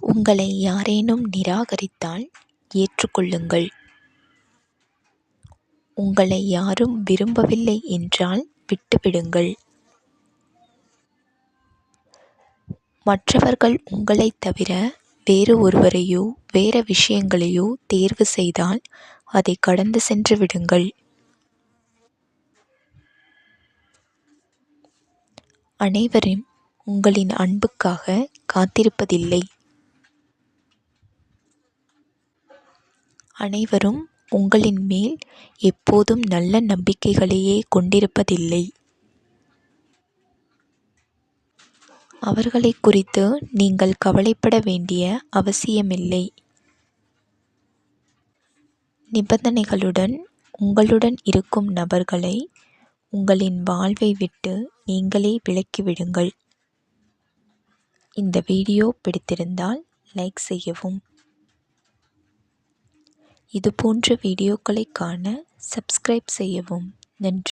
உங்களை யாரேனும் நிராகரித்தால் ஏற்றுக்கொள்ளுங்கள். உங்களை யாரும் விரும்பவில்லை என்றால் விட்டுவிடுங்கள். மற்றவர்கள் உங்களைத் தவிர வேறு ஒருவரையோ வேறு விஷயங்களையோ தேர்வு செய்தால் அதை கடந்து சென்று விடுங்கள். அனைவரும் உங்களின் அன்புக்காக காத்திருப்பதில்லை. அனைவரும் உங்களின் மேல் எப்போதும் நல்ல நம்பிக்கைகளையே கொண்டிருப்பதில்லை. அவர்களை குறித்து நீங்கள் கவலைப்பட வேண்டிய அவசியமில்லை. நிபந்தனைகளுடன் உங்களுடன் இருக்கும் நபர்களை உங்களின் வாழ்வை விட்டு நீங்களே விலக்கிவிடுங்கள். இந்த வீடியோ பிடித்திருந்தால் லைக் செய்யவும் இதுபோன்ற வீடியோக்களைக் காண சப்ஸ்கிரைப் செய்யவும். நன்றி.